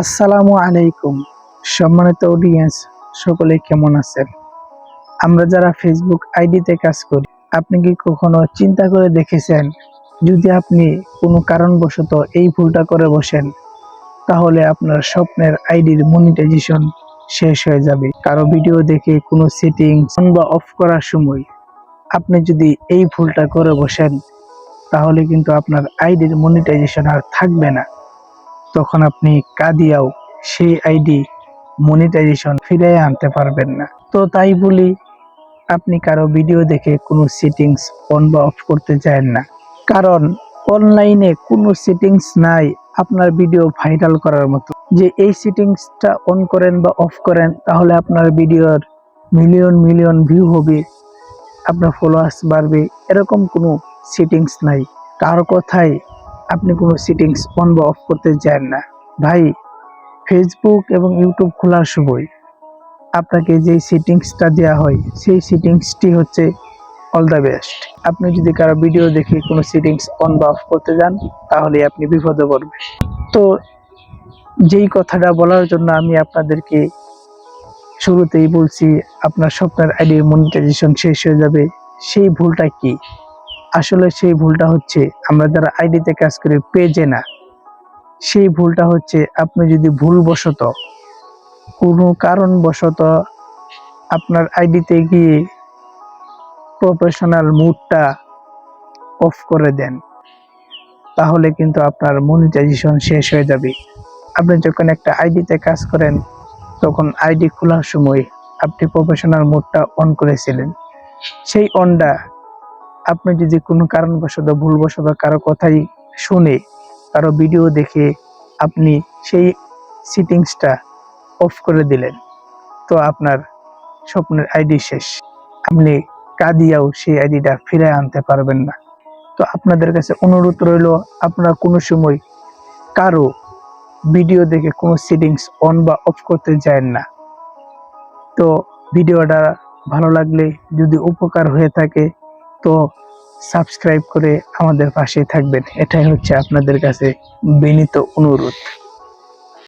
আসসালামু আলাইকুম। সম্মানিত অডিয়েন্স সকলে কেমন আছেন? আমরা যারা ফেসবুক আইডিতে কাজ করি, আপনি কি কখনো চিন্তা করে দেখেছেন? যদি আপনি কোনো কারণবশত এই ভুলটা করে বসেন, তাহলে আপনার স্বপ্নের আইডির মনিটাইজেশন শেষ হয়ে যাবে। কারও ভিডিও দেখে কোনো সেটিংস অন বা অফ করার সময় আপনি যদি এই ভুলটা করে বসেন, তাহলে কিন্তু আপনার আইডির মনিটাইজেশন আর থাকবে না। তখন আপনি কাদিয়াও সেই আইডি মনিটাইজেশন ফিরিয়ে আনতে পারবেন না। তো তাই বলি, আপনি কারও ভিডিও দেখে কোনো সেটিংস অন বা অফ করতে চান না। কারণ অনলাইনে কোনো সেটিংস নাই আপনার ভিডিও ভাইরাল করার মতো। যে এই সেটিংসটা অন করেন বা অফ করেন, তাহলে আপনার ভিডিওর মিলিয়ন মিলিয়ন ভিউ হবে, আপনার ফলোয়ার্স বাড়বে, এরকম কোনো সেটিংস নাই। কারও কথাই আপনি কোনো সেটিংস অন বা অফ করতে চান না। ভাই ফেসবুক এবং ইউটিউব খোলার সময় আপনাকে যে সেটিংসটা দেওয়া হয়, সেই সেটিংসটি হচ্ছে অল দ্য বেস্ট আপনি যদি কারও ভিডিও দেখে কোনো সেটিংস অন বা অফ করতে যান তাহলে আপনি বিপদে পড়বেন। তো যেই কথাটা বলার জন্য আমি আপনাদেরকে শুরুতেই বলছি, আপনার স্বপ্নের আইডির মনিটাইজেশন শেষ হয়ে যাবে, সেই ভুলটা কি? আসলে সেই ভুলটা হচ্ছে, আমরা যারা আইডিতে কাজ করি, পেজে না। সেই ভুলটা হচ্ছে, আপনি যদি ভুলবশত, কোনো কারণবশত আপনার আইডিতে গিয়ে প্রফেশনাল মুডটা অফ করে দেন, তাহলে কিন্তু আপনার মনিটাইজেশন শেষ হয়ে যাবে। আপনি যখন একটা আইডিতে কাজ করেন, তখন আইডি খোলার সময় আপনি প্রফেশনাল মোডটা অন করেছিলেন। সেই অনটা আপনি যদি কোনো কারণবশত, ভুলবশত কারও কথাই শুনে কারও ভিডিও দেখে আপনি সেই সিটিংসটা অফ করে দিলেন, তো আপনার স্বপ্নের আইডি শেষ। আপনি কাঁদিয়াও সেই আইডিটা ফিরে আনতে পারবেন না। তো আপনাদের কাছে অনুরোধ রইল, আপনারা কোনো সময় কারও ভিডিও দেখে কোনো সেটিংস অন বা অফ করতে যায় না। তো ভিডিওটা ভালো লাগলে, যদি উপকার হয়ে থাকে তো সাবস্ক্রাইব করে আমাদের পাশে থাকবেন। এটাই হচ্ছে আপনাদের কাছে বিনীত অনুরোধ।